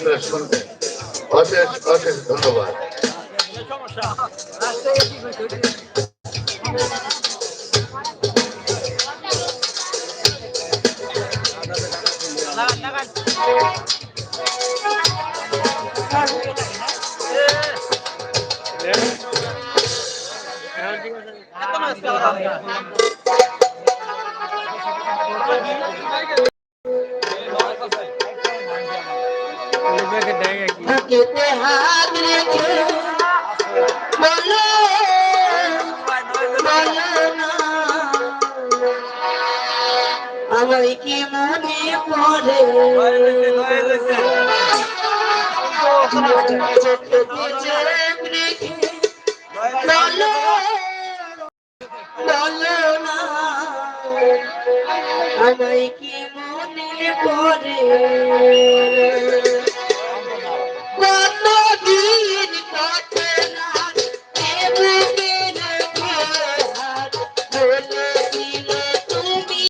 আপনারা শুনবেন। অশেষ অশেষ ধন্যবাদ। বুকেতে হাত রেখে বলো আমায় কি মনে পড়ে? বলো না। আমায় কি মনে পড়ে?